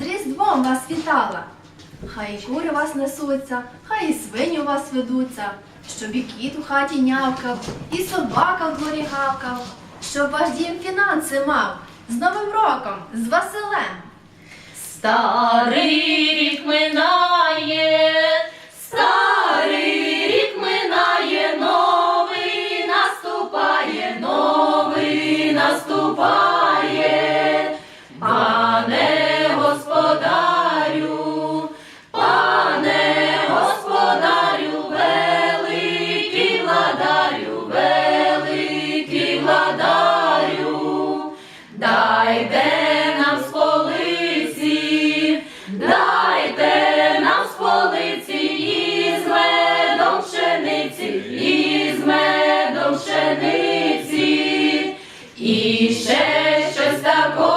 З Різдвом вас вітала, хай і кури вас несуться, хай і свині у вас ведуться, щоб і кіт у хаті нявкав, і собака в дворі гавкав, щоб ваш дім фінанси мав з Новим роком, з Василем. Старий рік минає, старий рік минає, новий наступає, новий наступає. ще щось такого.